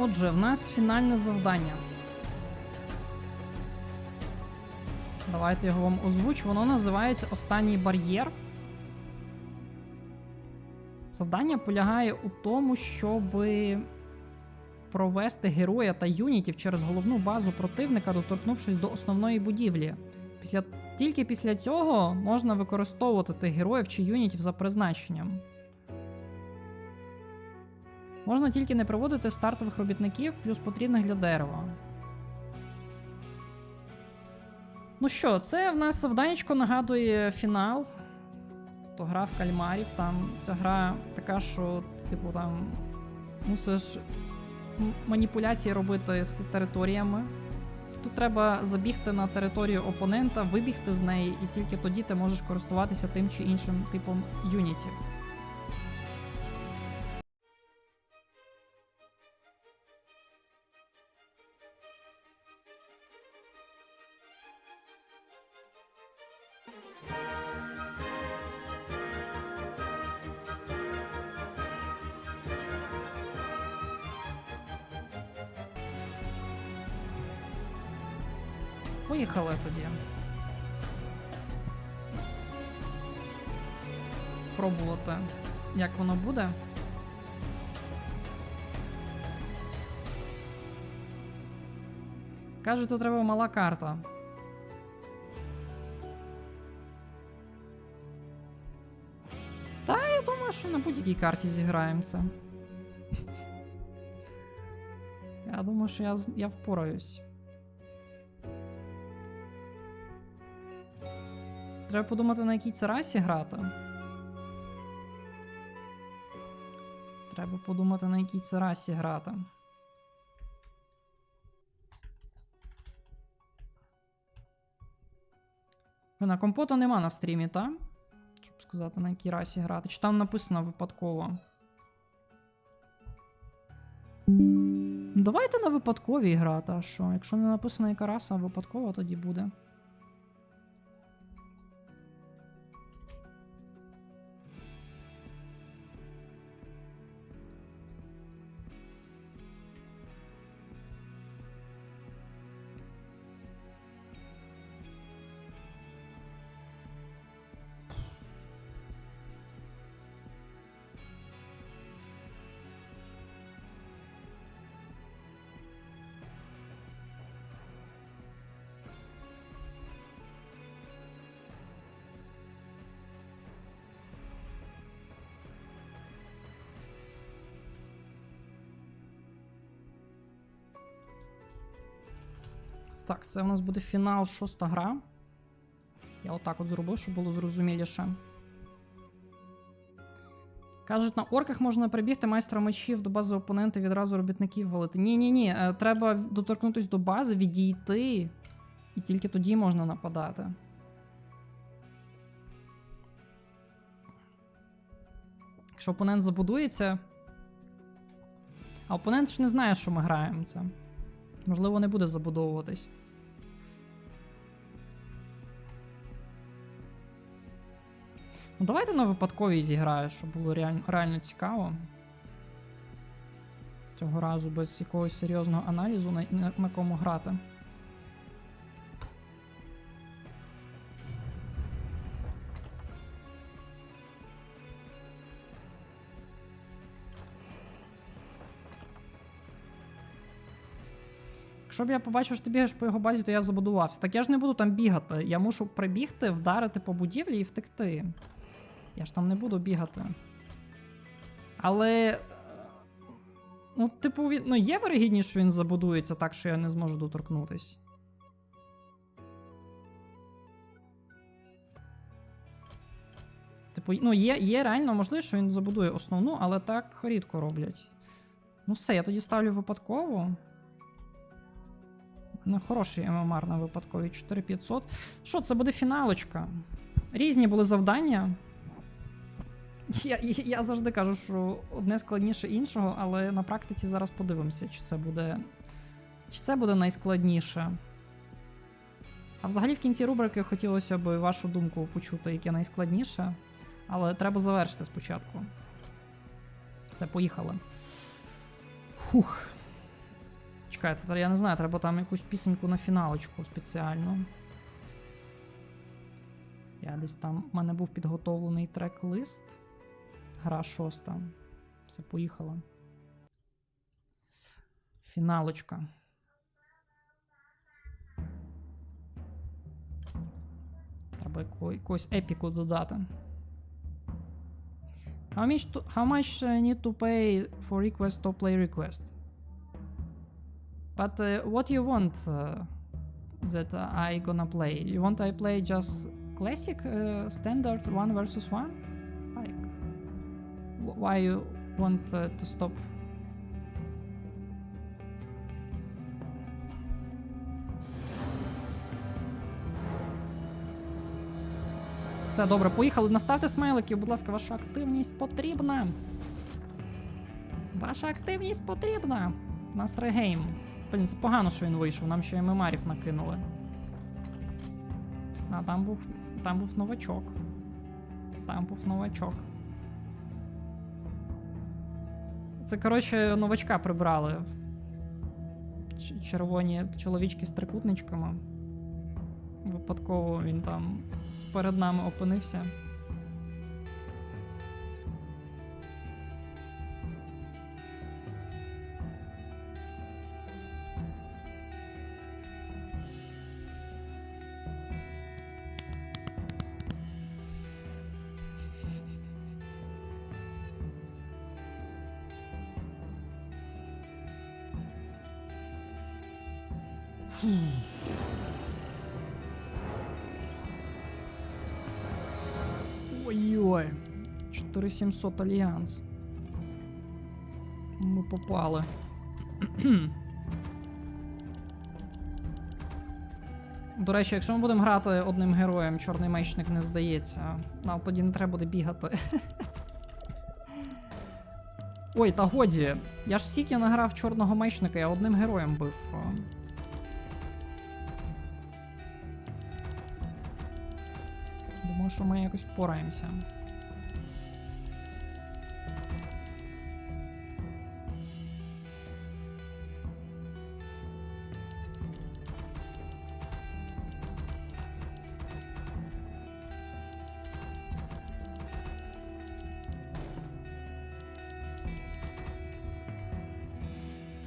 Отже, в нас фінальне завдання. Давайте його вам озвучу. Воно називається Останній бар'єр. Завдання полягає у тому, щоб провести героя та юнітів через головну базу противника, доторкнувшись до основної будівлі. Після, тільки після цього можна використовувати тих героїв чи юнітів за призначенням. Можна тільки не проводити стартових робітників, плюс потрібних для дерева. Ну що, це в нас завданечко нагадує фінал. То гра в кальмарів. Там ця гра така, що, типу, там мусиш маніпуляції робити з територіями. Тут треба забігти на територію опонента, вибігти з неї, і тільки тоді ти можеш користуватися тим чи іншим типом юнітів. Воно буде. Тут треба мала карта. Та я думаю, що на будь-якій карті зіграємо це. Я думаю, що я, я впораюсь. Треба подумати, на якій це расі грати. Треба подумати, на якій це расі грати. На компота нема на стрімі, та? Щоб сказати, на якій расі грати. Чи там написано випадково? Давайте на випадковій грати, а що? Якщо не написано яка раса, випадково тоді буде. Так, це у нас буде фінал шоста гра. Я отак от зробив, щоб було зрозуміліше. Кажуть, на орках можна прибігти майстра мечів до бази опонента відразу робітників валити. Ні, ні, ні. Треба доторкнутися до бази, відійти, і тільки тоді можна нападати. Якщо опонент забудується. А опонент ж не знає, що ми граємо це. Можливо, не буде забудовуватись. Ну, давайте на випадковій зіграю, щоб було реаль- реально цікаво. Цього разу без якогось серйозного аналізу на, на, кому грати. Якщо б я побачив, що ти бігаєш по його базі, то я забудувався. Так я ж не буду там бігати. Я мушу прибігти, вдарити по будівлі і втекти. Я ж там не буду бігати. Але. е, Ну, типу, він, ну, є вирогідність, що він забудується так, що я не зможу доторкнутись. Типу, ну, є, є реально можливість, що він забудує основну, але так рідко роблять. Ну, все, я тоді ставлю випадково. Ну, хороший ММР на випадкові 4500. Що, це буде фіналочка. Різні були завдання. Я, я, я завжди кажу, що одне складніше іншого, але на практиці зараз подивимося, чи це буде. Чи це буде найскладніше. А взагалі в кінці рубрики хотілося б вашу думку почути, яке найскладніше. Але треба завершити спочатку. Все, поїхали. Фух. Чекайте, я не знаю, треба там якусь пісеньку на фіналочку спеціальну. Я десь там. У мене був підготовлений трек-лист. Гра шоста. Все, поїхала. Фіналочка. Треба якогось епіку додати. How much, to, how much uh, need to pay for request or play request? But uh, what you want uh, that uh, I gonna play? You want I play just classic uh, standard one versus one? Like, wh- why you want uh, to stop? Все добре, поїхали. Наставте смайлики, будь ласка, ваша активність потрібна. Ваша активність потрібна. У нас регейм. Блін, це погано, що він вийшов, нам ще й мемарів накинули. А там був. Там був новачок. Там був новачок. Це, коротше, новачка прибрали. Червоні чоловічки з трикутничками. Випадково він там перед нами опинився. Ой-ой. 4700 альянс. Ми попали. До речі, якщо ми будемо грати одним героєм, чорний мечник не здається, нам тоді не треба буде бігати. Ой, та годі. Я ж стільки награв чорного мечника, я одним героєм бив. Думаю, що ми якось впораємося.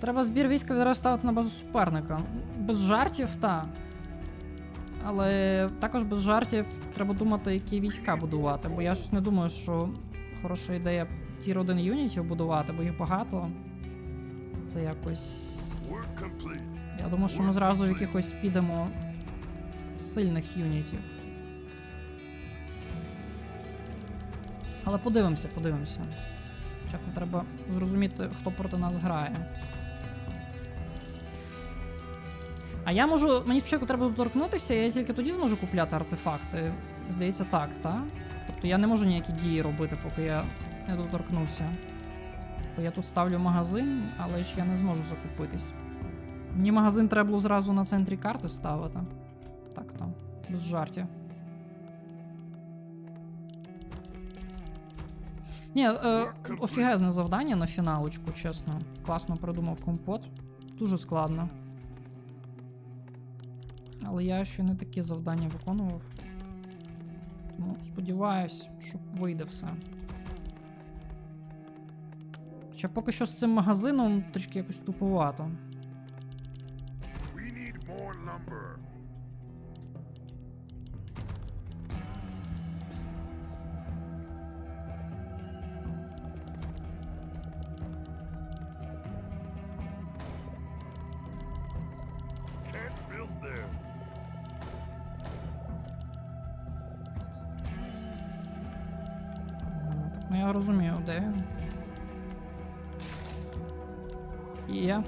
Треба збір війська відразу ставити на базу суперника. Без жартів, та. Але також без жартів треба думати, які війська будувати. Бо я щось не думаю, що хороша ідея тір 1 юнітів будувати, бо їх багато. Це якось. Я думаю, що ми зразу в якихось підемо сильних юнітів. Але подивимося, подивимося. Спочатку треба зрозуміти, хто проти нас грає. А я можу. Мені спочатку треба доторкнутися, і я тільки тоді зможу купляти артефакти. Здається, так, та? Тобто я не можу ніякі дії робити, поки я не доторкнуся. Бо я тут ставлю магазин, але ж я не зможу закупитись. Мені магазин треба було зразу на центрі карти ставити. Так там, без жартів. Ні, е, офігезне завдання на фіналочку, чесно. Класно придумав компот. Дуже складно. Але я ще не такі завдання виконував. Тому сподіваюсь, що вийде все. Хоча поки що з цим магазином трішки якось туповато. We need more lumber. Розумію, де він. Є.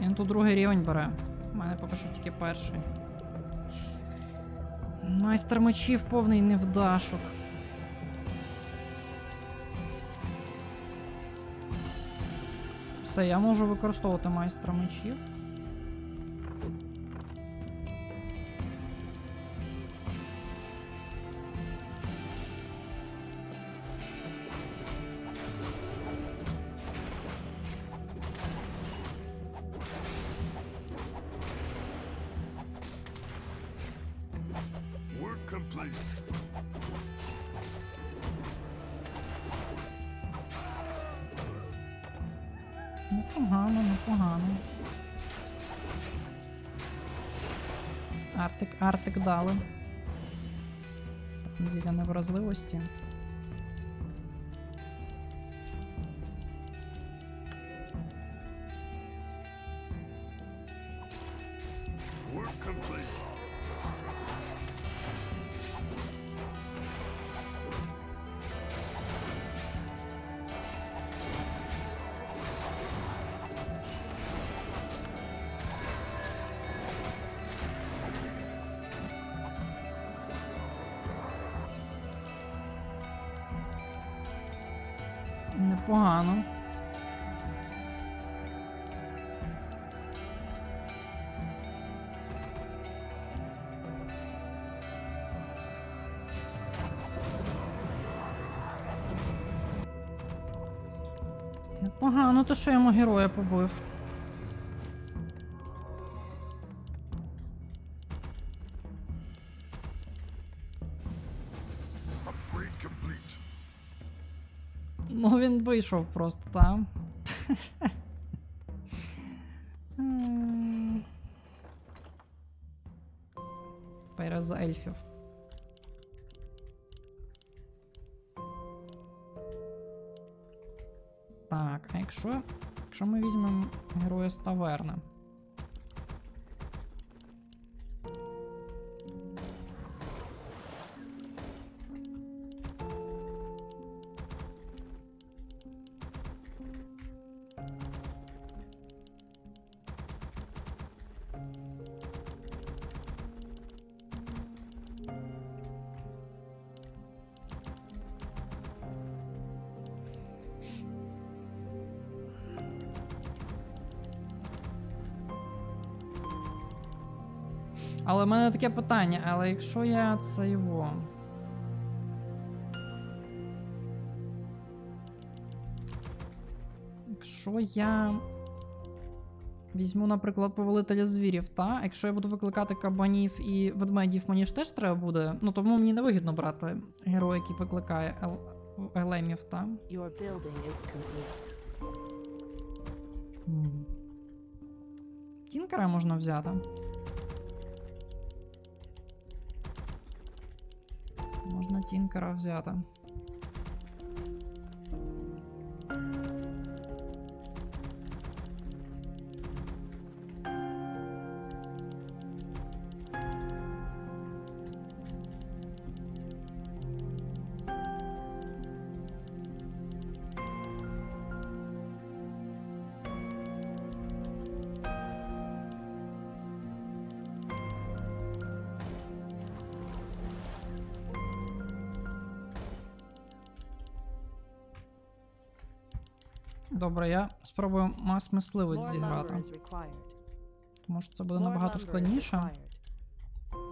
Він тут другий рівень бере. У мене поки що тільки перший. Майстер мечів повний невдашок. Все, я можу використовувати майстра мечів. Complete. Непогано, непогано. Артик, Артик дали. Там зілля невразливості. Непогано. Непогано, то що йому героя побив. Вийшов просто, так. Перез ельфів. Так, а якщо, якщо ми візьмемо героя з таверни? Таке питання, але якщо я це його. Якщо я візьму, наприклад, повелителя звірів, та? Якщо я буду викликати кабанів і ведмедів, мені ж теж треба буде. Ну тому мені не вигідно брати героя, який викликає ел... елемів, та? Your is. Тінкера можна взяти. Можна тінкера взяти. Добре, я спробую мас мисливець зіграти. Тому що це буде набагато складніше.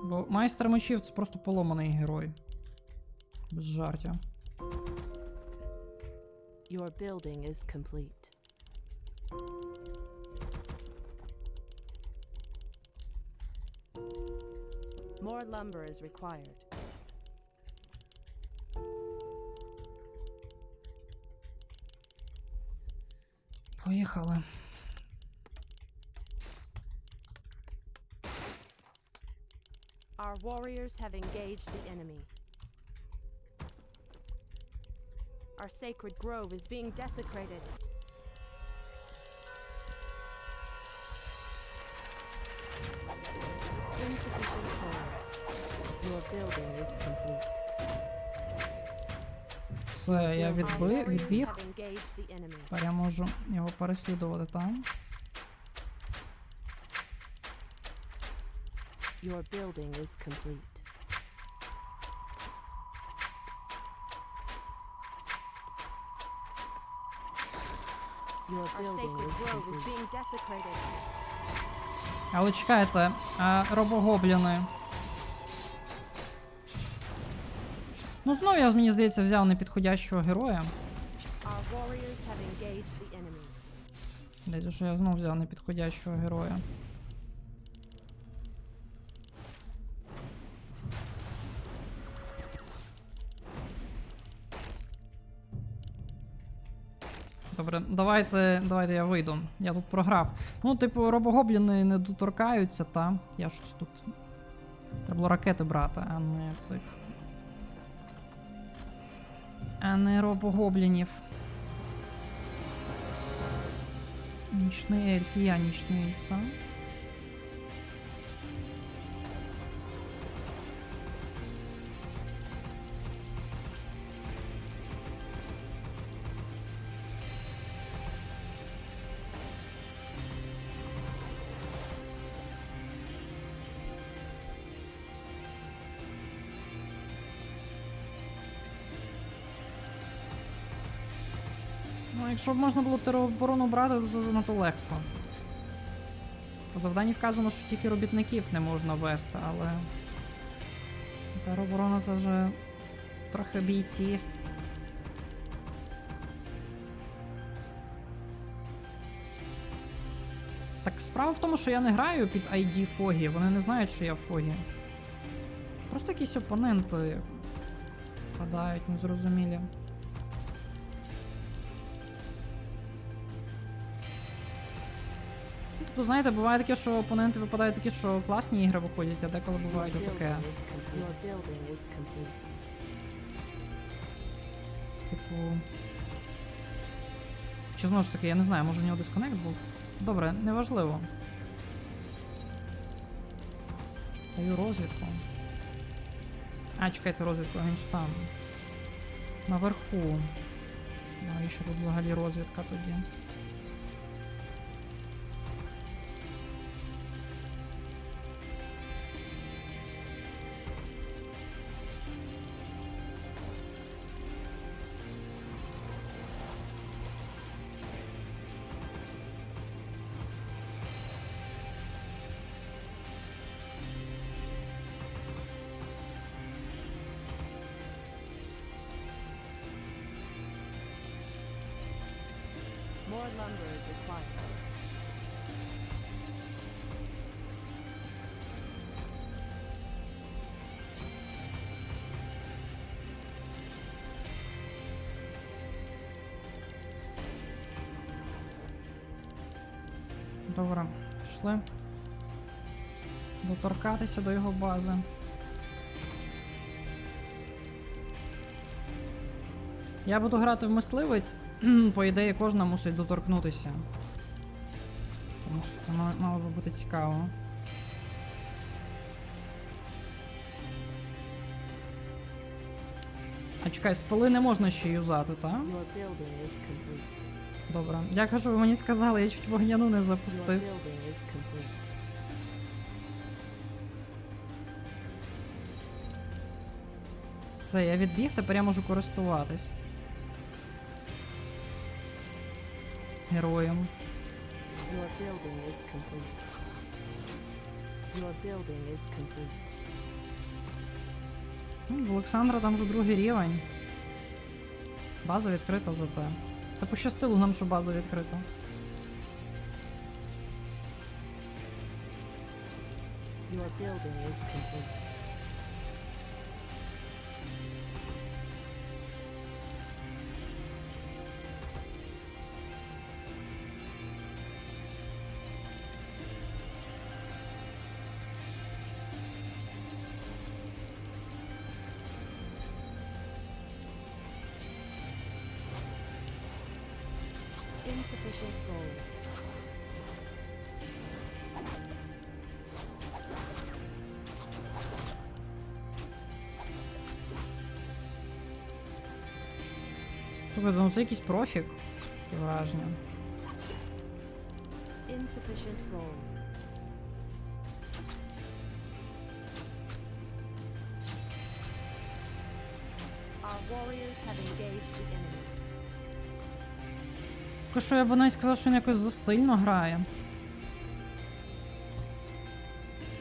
Бо майстер мечів це просто поломаний герой. Без жартів. Your building is complete. More lumber is required. Поїхали. Our warriors have engaged the enemy. Our sacred grove is being desecrated. Insufficient coal. Your building is complete. Все, я відби, відбіг. Тепер я можу його переслідувати там. Your building is complete. Your Our building is complete. Але чекайте, а робогобліни. Ну, знову я, мені здається, взяв непідходящого героя. Десь що я знову взяв непідходящого героя. Добре, давайте давайте я вийду. Я тут програв. Ну, типу, робогобліни не доторкаються, та. Я щось тут. Треба було ракети брати, а не цих. А не робогоблінів. Нічний ельф, я нічний ельф, так? Якщо б можна було тероборону брати, то це занадто легко. В завданні вказано, що тільки робітників не можна вести, але. Тероборона це вже трохи бійці. Так, справа в тому, що я не граю під ID Фогі, вони не знають, що я в Фогі. Просто якісь опоненти впадають, незрозумілі. Тобто, знаєте, буває таке, що опоненти випадають такі, що класні ігри виходять, а деколи бувають отаке. Типу. Чи знову ж таки, я не знаю, може у нього дисконект був. Добре, неважливо. Даю розвідку. А, чекайте, розвідку, він ж там. Наверху. Навіщо тут взагалі розвідка тоді? More lumber is required. Добре, пішли. Доторкатися до його бази. Я буду грати в мисливець. По ідеї, кожна мусить доторкнутися. Тому що це мало, мало би бути цікаво. А чекай, спали не можна ще юзати, так? Добре. Я кажу, ви мені сказали, я чуть вогняну не запустив. Все, я відбіг, тепер я можу користуватись. Героєм. Your building is complete. Your building is complete. Ну, В Олександра там вже другий рівень. База відкрита зате. Це пощастило нам, що база відкрита. Your building is complete. Insufficient gold. Тобто, ну це якийсь профік. Таке враження. Insufficient gold. Поки що я б навіть сказав, що він якось засильно грає.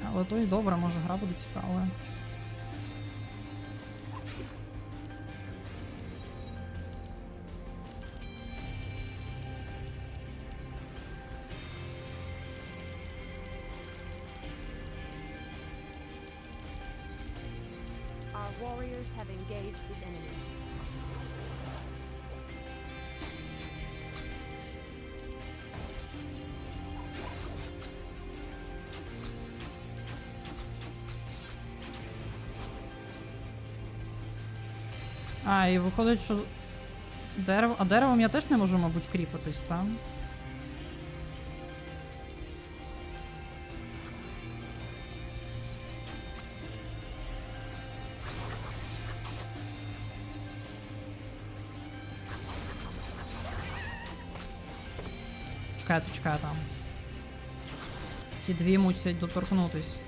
Але то і добре, може гра буде цікавою. А, і виходить, що дерево. А деревом я теж не можу, мабуть, кріпитись, так? Чекайте, чекайте там. Ці дві мусять доторкнутись.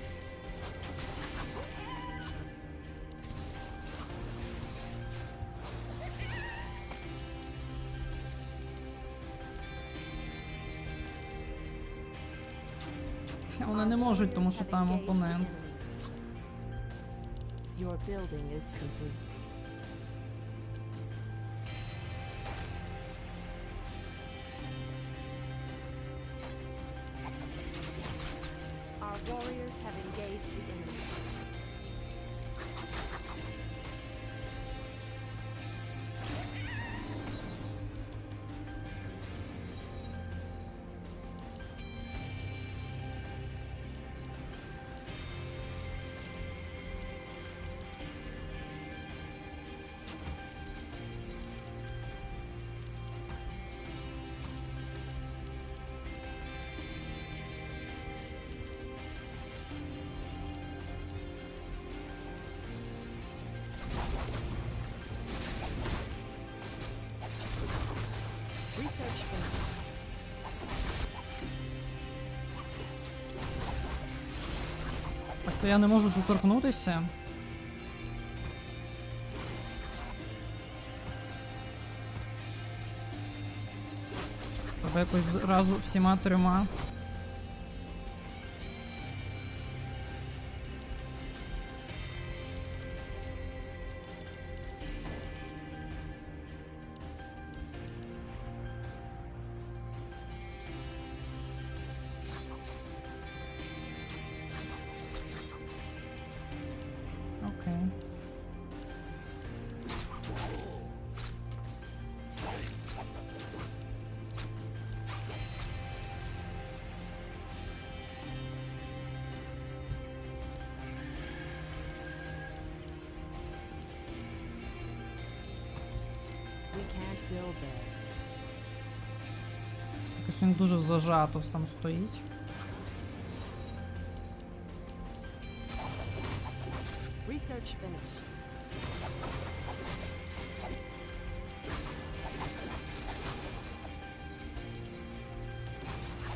Можуть, тому що там опонент. То я не можу доторкнутися. Треба якось зразу всіма трьома. Якось він дуже зажато там стоїть. Research finished.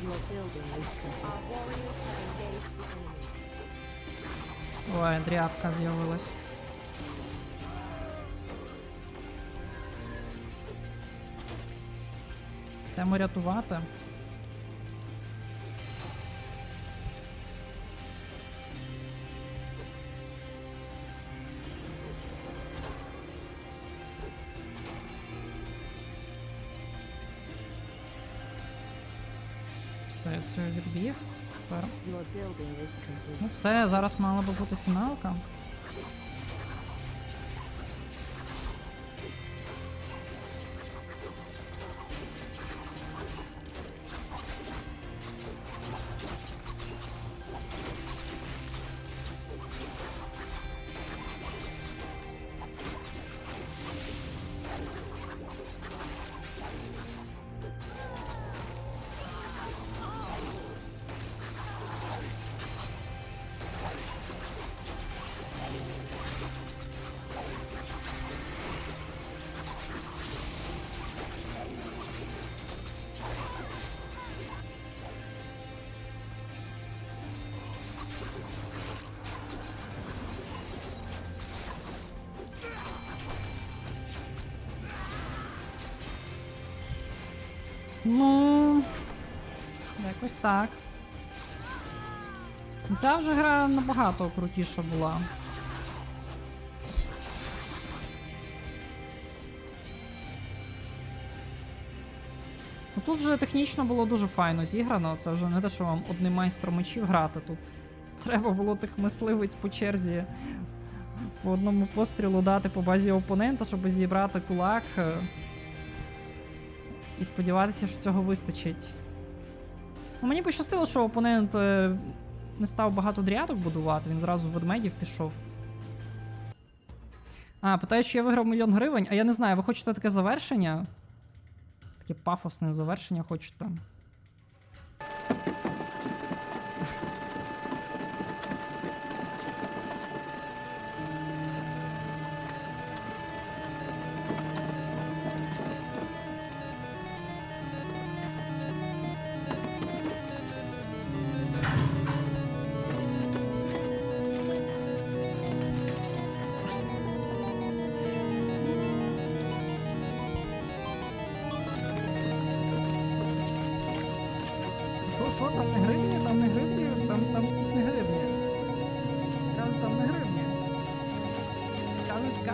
Your building is complete. Our warriors have engaged the enemy. Ой, дрядка з'явилась. Тему рятувати. Все, це відбіг. Тепер. Ну все, зараз мала би бути фіналка. Ну. Якось так. Ця вже гра набагато крутіша була. Ну, тут вже технічно було дуже файно зіграно. Це вже не те, що вам одним майстром мечів грати. Тут треба було тих мисливиць по черзі по одному пострілу дати по базі опонента, щоб зібрати кулак. І сподіватися, що цього вистачить. Ну, мені пощастило, що опонент е, не став багато дріадок будувати, він зразу в ведмедів пішов. А, питаю, що я виграв мільйон гривень, а я не знаю, ви хочете таке завершення? Таке пафосне завершення хочете.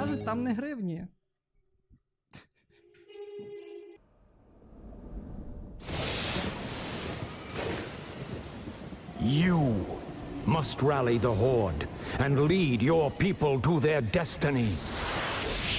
кажуть, там не гривні. You must rally the Horde and lead your people to their destiny.